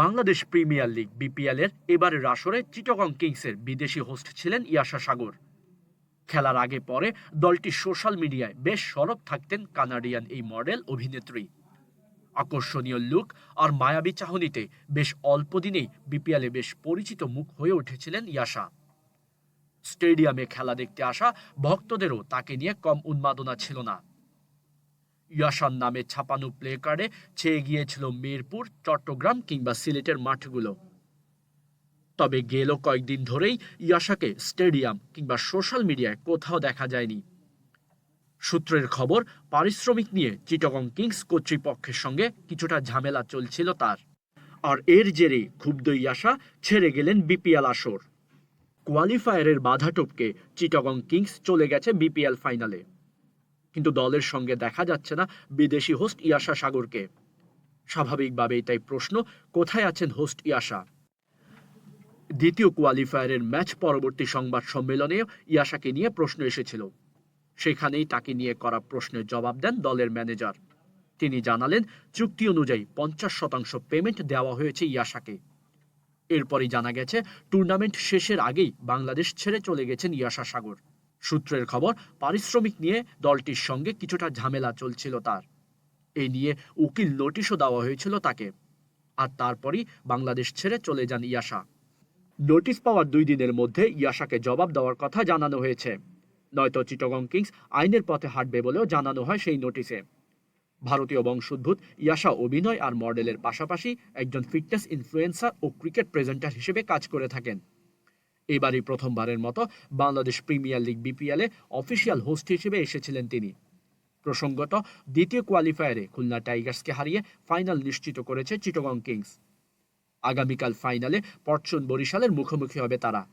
Bangladesh premier league, BPL এর এবারের আসরে চিটগং কিংসের বিদেশি হোস্ট ছিলেন ইয়াশা সাগর। খেলার আগে পরে দলটি সোশ্যাল মিডিয়ায় বেশ সরব থাকতেন কানাডিয়ান এই মডেল অভিনেত্রী। আকর্ষণীয় লুক আর মায়াবী চাহনিতে বেশ অল্প দিনেই বিপিএলে বেশ পরিচিত মুখ হয়ে উঠেছিলেন ইয়াশা। স্টেডিয়ামে খেলা দেখতে আসা ভক্তদেরও তাকে নিয়ে কম উন্মাদনা ছিল না। ইয়াশার নামে ছাপানো প্লে কার্ডে ছেয়ে গিয়েছিল মিরপুর চট্টগ্রাম কিংবা সিলেটের মাঠগুলো। তবে গেল কয়েকদিন ধরেই ইয়াশাকে স্টেডিয়াম কিংবা সোশ্যাল মিডিয়ায় কোথাও দেখা যায়নি। সূত্রের খবর, পারিশ্রমিক নিয়ে চিটগং কিংস কর্তৃপক্ষের সঙ্গে কিছুটা ঝামেলা চলছিল তার। আর এর জেরে ক্ষুব্ধ ইয়াশা ছেড়ে গেলেন বিপিএল আসর। কোয়ালিফায়ারের বাধা টপকে চিটগং কিংস চলে গেছে বিপিএল ফাইনালে কিন্তু দলের সঙ্গে দেখা যাচ্ছে না বিদেশি হোস্ট ইয়াশা সাগরকে। স্বাভাবিকভাবেই তাই প্রশ্ন, কোথায় আছেন হোস্ট ইয়াশা? দ্বিতীয় কোয়ালিফায়ারের ম্যাচ পরবর্তী সংবাদ সম্মেলনে ইয়াশাকে নিয়ে প্রশ্ন এসেছিল। সেখানেই তাকে নিয়ে করা প্রশ্নের জবাব দেন দলের ম্যানেজার। তিনি জানালেন, চুক্তি অনুযায়ী পঞ্চাশ শতাংশ পেমেন্ট দেওয়া হয়েছে ইয়াশাকে। এরপরই জানা গেছে, টুর্নামেন্ট শেষের আগেই বাংলাদেশ ছেড়ে চলে গেছেন ইয়াশা সাগর। সূত্রের খবর, পারিশ্রমিক নিয়ে দলটির সঙ্গে কিছুটা ঝামেলা চলছিল তার। এই নিয়ে উকিল নোটিশও দেওয়া হয়েছিল তাকে। আর তারপরই বাংলাদেশ ছেড়ে চলে যান ইয়াশা। নোটিশ পাওয়ার দুই দিনের মধ্যে ইয়াশাকে জবাব দেওয়ার কথা জানানো হয়েছে। নয়তো চিটগং কিংস আইনের পথে হাঁটবে বলেও জানানো হয় সেই নোটিশে। ভারতীয় বংশোদ্ভূত ইয়াশা অভিনয় আর মডেলের পাশাপাশি একজন ফিটনেস ইনফ্লুয়েন্সার ও ক্রিকেট প্রেজেন্টার হিসেবে কাজ করে থাকেন। এবারই প্রথমবারের মতো বাংলাদেশ প্রিমিয়ার লিগ বিপিএলে অফিসিয়াল হোস্ট হিসেবে এসেছিলেন তিনি। প্রসঙ্গত, দ্বিতীয় কোয়ালিফায়ারে খুলনা টাইগার্সকে হারিয়ে ফাইনাল নিশ্চিত করেছে চিটগং কিংস। আগামীকাল ফাইনালে পরচুন বরিশালের মুখোমুখি হবে তারা।